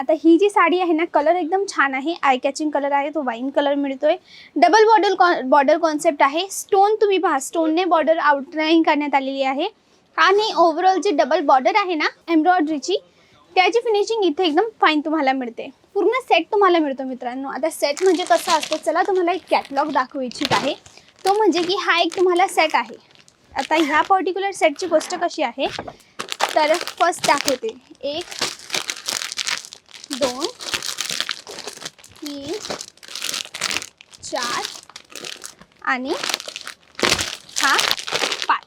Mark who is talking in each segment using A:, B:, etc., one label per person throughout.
A: आता ही जी साडी आहे ना कलर एकदम छान आहे. आय कॅचिंग कलर आहे तो वाईन कलर मिळतोय. डबल बॉर्डर कॉ बॉर्डर कॉन्सेप्ट आहे. स्टोन तुम्ही पहा स्टोनने बॉर्डर आउटलाईन करण्यात आलेली आहे. आणि ओव्हरऑल जी डबल बॉर्डर आहे ना एम्ब्रॉयडरीची त्याची फिनिशिंग इथे एकदम फाईन तुम्हाला मिळते. पूर्ण सेट तुम्हाला मिळतो मित्रांनो. आता सेट म्हणजे कसं असतं चला तुम्हाला एक कॅटलॉग दाखवू इच्छित आहे. तो म्हणजे की हा एक तुम्हाला सेट आहे. आता ह्या पर्टिक्युलर सेटची गोष्ट कशी आहे? तर फर्स्ट दाखवते. एक दोन तीन चार आणि हा पाच.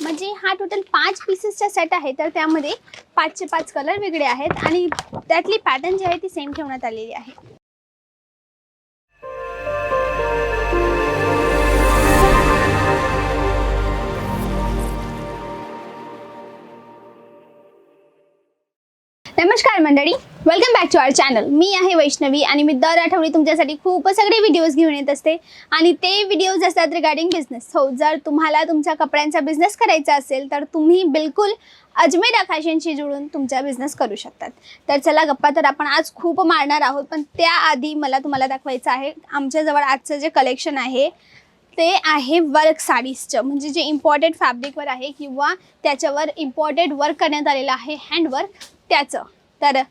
A: म्हणजे हा टोटल पाच पीसेसचा सेट आहे तर त्यामध्ये पाचचे पाच कलर वेगळे आहेत आणि त्यातली पॅटर्न जी आहे ती सेम ठेवण्यात आलेली आहे. Welcome back to our channel मी आहे वैष्णवी आणि मी दर आठवडी तुमच्यासाठी खूप सगळे व्हिडिओज घेऊन येत असते. आणि ते व्हिडिओज असतात रिगार्डिंग बिझनेस हो जर तुम्हाला तुमच्या कपड्यांचा बिझनेस करायचा असेल तर तुम्ही बिलकुल अजमेरा फॅशनशी जुळून तुमचा बिझनेस करू शकतात. तर चला गप्पा तर आपण आज खूप मारणार आहोत पण त्याआधी मला तुम्हाला दाखवायचं आहे आमच्याजवळ आजचं जे कलेक्शन आहे ते आहे वर्क साडीजचं म्हणजे जे इम्पॉर्टेड फॅब्रिकवर आहे किंवा त्याच्यावर इम्पॉर्टेड वर्क करण्यात आलेलं आहे हँडवर्क त्याचं. तर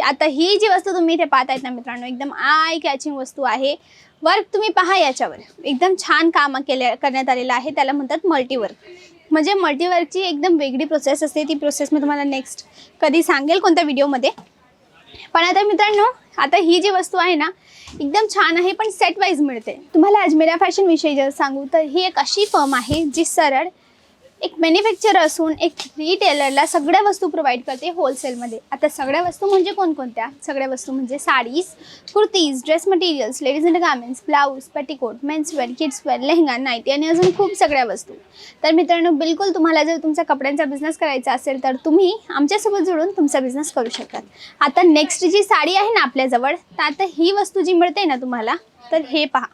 A: आता ही जी वस्तू तुम्ही इथे पाहतायत ना मित्रांनो एकदम आय कॅचिंग वस्तू आहे. वर्क तुम्ही पहा याच्यावर. एकदम छान काम केले करण्यात आलेलं आहे. त्याला म्हणतात मल्टीवर्क म्हणजे मल्टीवर्कची एकदम वेगळी प्रोसेस असते. ती प्रोसेस मी तुम्हाला नेक्स्ट कधी सांगेल कोणत्या व्हिडिओमध्ये पण आता मित्रांनो आता ही जी वस्तू आहे ना एकदम छान आहे पण सेट वाईज मिळते. तुम्हाला अजमेरा फॅशनविषयी जर सांगू तर ही एक अशी फर्म आहे जी सरळ एक मॅन्युफॅक्चर असून एक रिटेलरला सगळ्या वस्तू प्रोव्हाइड करते होलसेलमध्ये आता सगळ्या वस्तू म्हणजे कोणकोणत्या? सगळ्या वस्तू म्हणजे saris kurtis dress materials ladies and garments blouse petticoat menswear kidswear lehenga nightie आणि अजून खूप सगळ्या वस्तू. तर मित्रांनो बिलकुल तुम्हाला जर तुमचा कपड्यांचा बिझनेस करायचा असेल तर तुम्ही आमच्यासोबत जुळून तुमचा बिझनेस करू शकतात. आता नेक्स्ट जी साडी आहे ना आपल्याजवळ तर आता ही वस्तू जी मिळते ना तुम्हाला तर हे पहा.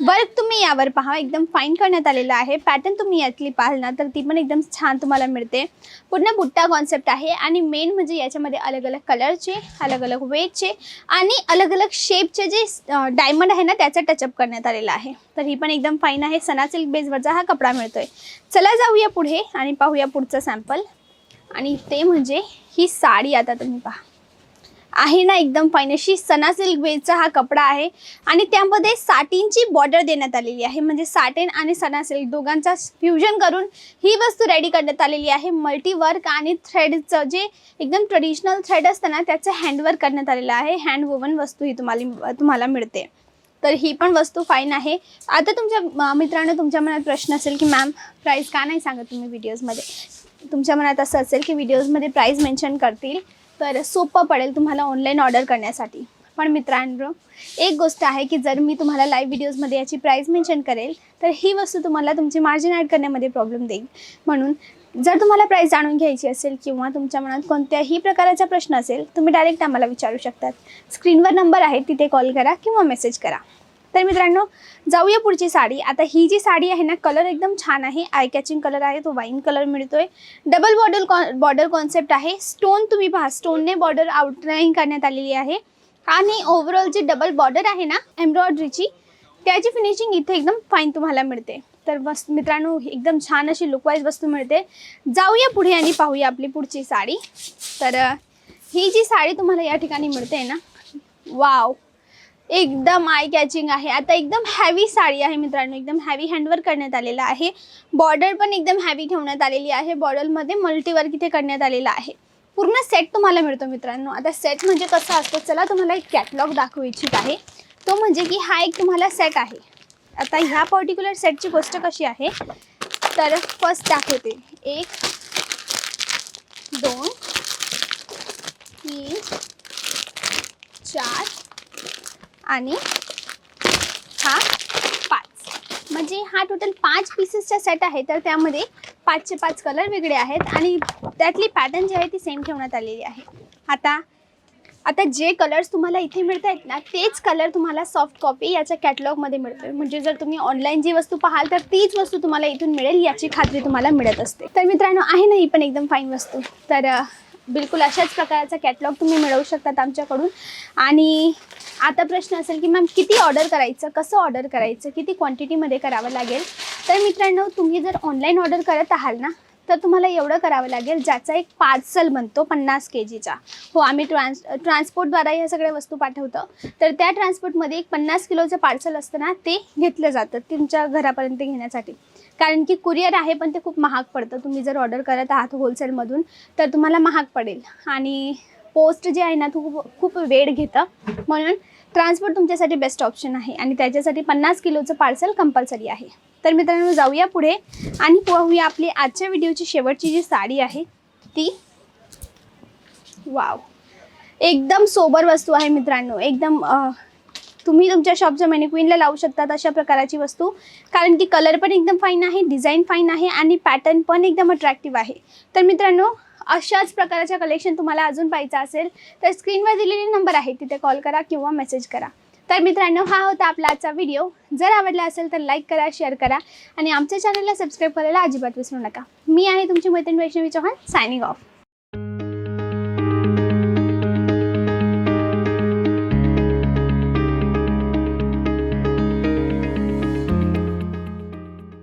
A: वर्क तुम्ही यावर पहा. एकदम फाईन करण्यात आलेलं आहे. पॅटर्न तुम्ही यातली पाहाल ना तर ती पण एकदम छान तुम्हाला मिळते. पूर्ण बुट्टा कॉन्सेप्ट आहे आणि मेन म्हणजे याच्यामध्ये अलग अलग कलरचे अलग अलग वेटचे आणि अलग अलग शेपचे जे डायमंड आहे ना त्याचा टचअप करण्यात आलेला आहे. तर ही पण एकदम फाईन आहे. सना सिल्क बेसवरचा हा कपडा मिळतोय. चला जाऊया पुढे आणि पाहूया पुढचं सॅम्पल आणि ते म्हणजे ही साडी आता तुम्ही पहा. आहे ना एकदम फाईन अशी सना सिल्क बेसचा हा कपडा आहे. आणि त्यामध्ये साटिनची बॉर्डर देण्यात आलेली आहे. म्हणजे साटेन आणि सना सिल्क दोघांचा फ्युजन करून ही वस्तू रेडी करण्यात आलेली आहे. मल्टी वर्क आणि थ्रेडचं जे एकदम ट्रेडिशनल थ्रेड असतं ना त्याचं हँडवर्क करण्यात आलेलं आहे. हँड वुवन वस्तू ही तुम्हाला तुम्हाला मिळते. तर ही पण वस्तू फाईन आहे. आता तुमच्या मित्रांनो तुमच्या मनात प्रश्न असेल की मॅम प्राईस का नाही सांगत तुम्ही व्हिडिओजमध्ये तुमच्या मनात असं असेल की व्हिडिओजमध्ये प्राईस मेन्शन करतील. तर सोपं पडेल तुम्हाला ऑनलाईन ऑर्डर करण्यासाठी. पण मित्रांनो एक गोष्ट आहे की जर मी तुम्हाला लाईव्ह व्हिडिओजमध्ये याची प्राईस मेन्शन करेल तर ही वस्तू तुम्हाला तुमची मार्जिन ॲड करण्यामध्ये प्रॉब्लेम देईल. म्हणून जर तुम्हाला प्राईस जाणून घ्यायची असेल किंवा तुमच्या मनात कोणत्याही प्रकाराचा प्रश्न असेल तुम्ही डायरेक्ट आम्हाला विचारू शकतात. स्क्रीनवर नंबर आहे तिथे कॉल करा किंवा मेसेज करा. तर मित्रांनो जाऊया पुढची साडी. आता ही जी साडी आहे ना कलर एकदम छान आहे. आय कॅचिंग कलर आहे तो वाईन कलर मिळतोय. डबल बॉर्डर कॉ बॉर्डर कॉन्सेप्ट आहे. स्टोन तुम्ही पहा स्टोनने बॉर्डर आउटलाईन करण्यात आलेली आहे. आणि ओव्हरऑल जी डबल बॉर्डर आहे ना एम्ब्रॉयडरीची त्याची फिनिशिंग इथे एकदम फाईन तुम्हाला मिळते. तर बस मित्रांनो एकदम छान अशी लुकवाईज वस्तू मिळते. जाऊया पुढे आणि पाहूया आपली पुढची साडी. तर ही जी साडी तुम्हाला या ठिकाणी मिळते ना वाव एकदम आय कॅचिंग आहे. आता एकदम हॅवी साडी आहे मित्रांनो. एकदम हॅवी हँडवर्क करण्यात आलेला आहे. बॉर्डर पण एकदम हॅवी ठेवण्यात आलेली आहे. बॉर्डरमध्ये मल्टीवर्क इथे करण्यात आलेला आहे. पूर्ण सेट तुम्हाला मिळतो मित्रांनो. आता सेट म्हणजे कसं असतो? चला तुम्हाला एक कॅटलॉग दाखवू इच्छित आहे. तो म्हणजे की हा एक तुम्हाला सेट आहे. आता ह्या पर्टिक्युलर सेटची गोष्ट कशी आहे? तर फर्स्ट दाखवते. एक दोन तीन चार आणि हा पाच. म्हणजे हा टोटल पाच पीसेसचा सेट आहे तर त्यामध्ये पाचचे पाच कलर वेगळे आहेत आणि त्यातली पॅटर्न जी आहे ती सेम ठेवण्यात आलेली आहे. आता आता जे कलर्स तुम्हाला इथे मिळत आहेत ना तेच कलर तुम्हाला सॉफ्ट कॉपी याच्या कॅटलॉगमध्ये मिळतो म्हणजे जर तुम्ही ऑनलाईन जी वस्तू पाहाल तर तीच वस्तू तुम्हाला इथून मिळेल याची खात्री तुम्हाला मिळत असते. तर मित्रांनो आहे ना ही पण एकदम फाईन वस्तू. तर बिलकुल अशाच प्रकारचा कॅटलॉग तुम्ही मिळवू शकतात आमच्याकडून. आणि आता प्रश्न असेल की मॅम किती ऑर्डर करायचं कसं ऑर्डर करायचं किती क्वांटिटीमध्ये करावं लागेल? तर मित्रांनो तुम्ही जर ऑनलाईन ऑर्डर करत आहाल ना तर तुम्हाला एवढं करावं लागेल ज्याचा एक पार्सल बनतो पन्नास के जीचा हो आम्ही ट्रान्स ट्रान्सपोर्टद्वारा ह्या सगळ्या वस्तू पाठवतो. तर त्या ट्रान्सपोर्टमध्ये एक पन्नास किलोचं पार्सल असतं ना ते घेतलं जातं तुमच्या घरापर्यंत घेण्यासाठी. कारण की कुरिअर आहे पण ते खूप महाग पडतं. तुम्ही जर ऑर्डर करत आहात होलसेलमधून तर तुम्हाला महाग पडेल. आणि पोस्ट जे आहे ना तो खूप खूप वेळ घेतं. म्हणून ट्रान्सपोर्ट तुमच्यासाठी बेस्ट ऑप्शन आहे. आणि त्याच्यासाठी पन्नास किलोचं पार्सल कंपल्सरी आहे. तर मित्रांनो जाऊया पुढे आणि पाहूया आपली आजच्या व्हिडिओची शेवटची जी साडी आहे ती. वाव एकदम सोबर वस्तू आहे मित्रांनो. एकदम तुम्ही तुमच्या शॉपच्या मेनिक्विनला लावू शकतात अशा प्रकाराची वस्तू. कारण की कलर पण एकदम फाईन आहे डिझाईन फाईन आहे आणि पॅटर्न पण एकदम अट्रॅक्टिव्ह आहे. तर मित्रांनो अशाच प्रकारच्या कलेक्शन तुम्हाला अजून पाहिजे असेल तर स्क्रीनवर दिलेले नंबर आहे तिथे कॉल करा किंवा मेसेज करा. तर मित्रांनो हा होता आपला आजचा व्हिडिओ जर आवडला असेल तर लाईक करा शेअर करा आणि आमच्या चॅनलला सबस्क्राईब करायला अजिबात विसरू नका. मी आहे तुमची मैत्रीण वैष्णवी चौहान सायनिंग ऑफ